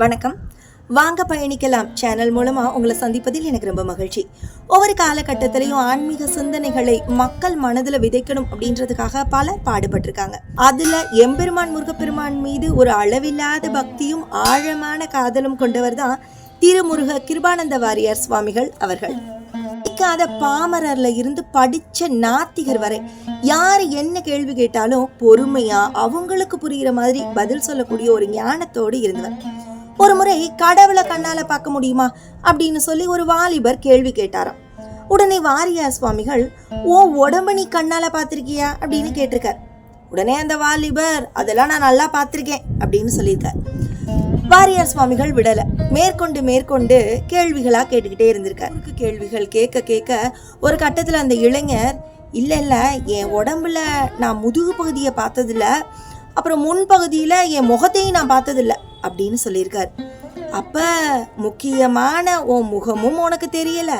வணக்கம். வாங்க பயணிக்கலாம். சேனல் மூலமாக உங்களை சந்திப்பதில் எனக்கு ரொம்ப மகிழ்ச்சி. ஒவ்வொரு காலகட்டத்திலையும் ஆன்மீக சிந்தனைகளை மக்கள் மனதில் விதைக்கணும் அப்படின்றதுக்காக பலர் பாடுபட்டிருக்காங்க. அதில் எம்பெருமான் முருகப்பெருமான் மீது ஒரு அளவில்லாத பக்தியும் ஆழமான காதலும் கொண்டவர் தான் திருமுருக கிருபானந்த வாரியார் சுவாமிகள் அவர்கள். படிக்காத பாமரர்ல இருந்து படிச்ச நாத்திகர் வரை யார் என்ன கேள்வி கேட்டாலும் பொறுமையா அவங்களுக்கு புரிகிற மாதிரி பதில் சொல்லக்கூடிய ஒரு ஞானத்தோடு இருந்தவர். ஒரு முறை கடவுளை கண்ணால பார்க்க முடியுமா அப்படின்னு சொல்லி ஒரு வாலிபர் கேள்வி கேட்டாராம். உடனே வாரியார் சுவாமிகள் ஓ உடம்ப நீ கண்ணால பார்த்துருக்கியா? அப்படின்னு கேட்டிருக்கார். உடனே அந்த வாலிபர் அதெல்லாம் நான் நல்லா பார்த்துருக்கேன் அப்படின்னு சொல்லியிருக்கார். வாரியார் சுவாமிகள் விடல. மேற்கொண்டு மேற்கொண்டு கேள்விகளா கேட்டுக்கிட்டே இருந்திருக்கார். கேள்விகள் கேட்க கேட்க ஒரு கட்டத்துல அந்த இளைஞர் இல்ல இல்ல என் உடம்புல நான் முதுகு பகுதியை பார்த்ததில்ல அப்புறம் முன்பகுதியில என் முகத்தையும் நான் பார்த்ததில்ல. அப்படின்னு சொல்லியிருக்கார். அப்ப முக்கியமான உன் முகமும் உனக்கு தெரியல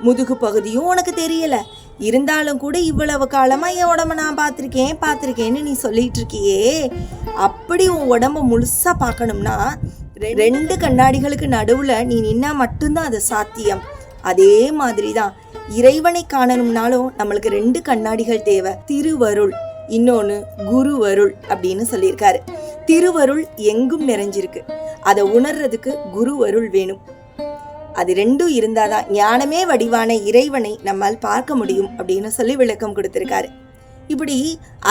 முதுகு பகுதியும் உனக்கு தெரியல. இருந்தாலும் கூட இவ்வளவு காலமா என் உடம்ப நான் பார்த்துருக்கேன் பார்த்துருக்கேன்னு நீ சொல்லிட்டு இருக்கியே அப்படி உன் உடம்ப முழுசா பார்க்கணும்னா ரெ- ரெண்டு கண்ணாடிகளுக்கு நடுவுல நீ நின்னா மட்டும்தான் அது சாத்தியம். அதே மாதிரி தான் இறைவனை காணணும்னாலும் நம்மளுக்கு ரெண்டு கண்ணாடிகள் தேவை. திருவருள் இன்னொன்று குருவருள் அப்படின்னு சொல்லியிருக்காரு. திருவருள் எங்கும் நிறைஞ்சிருக்கு. அதை உணர்றதுக்கு குருவருள் வேணும். அது ரெண்டும் இருந்தாதான் ஞானமே வடிவான இறைவனை நம்மால் பார்க்க முடியும் அப்படின்னு சொல்லி விளக்கம் கொடுத்திருக்காரு. இப்படி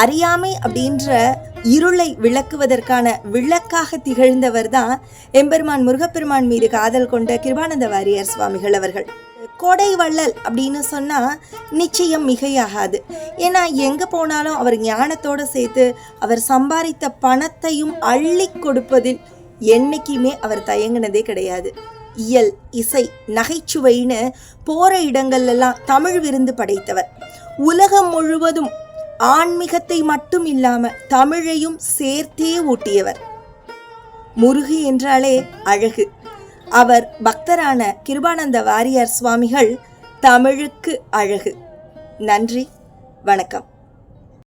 அறியாமை அப்படின்ற இருளை விளக்குவதற்கான விளக்காக திகழ்ந்தவர் தான் எம்பெருமான் முருகப்பெருமான் மீது காதல் கொண்ட கிருபானந்த வாரியார் சுவாமிகள் அவர்கள். கொடை வள்ளல் அப்படின்னு சொன்னால் நிச்சயம் மிகையாகாது. ஏன்னா எங்கே போனாலும் அவர் ஞானத்தோடு சேர்த்து அவர் சம்பாதித்த பணத்தையும் அள்ளி கொடுப்பதில் என்னைக்குமே அவர் தயங்கினதே கிடையாது. இயல் இசை நகைச்சுவைன்னு போகிற இடங்கள்லாம் தமிழ் விருந்து படைத்தவர். உலகம் முழுவதும் ஆன்மீகத்தை மட்டும் இல்லாமல் தமிழையும் சேர்த்தே ஊட்டியவர். முருகு என்றாலே அழகு. அவர் பக்தரான கிருபானந்த வாரியார் சுவாமிகள் தமிழுக்கு அழகு. நன்றி வணக்கம்.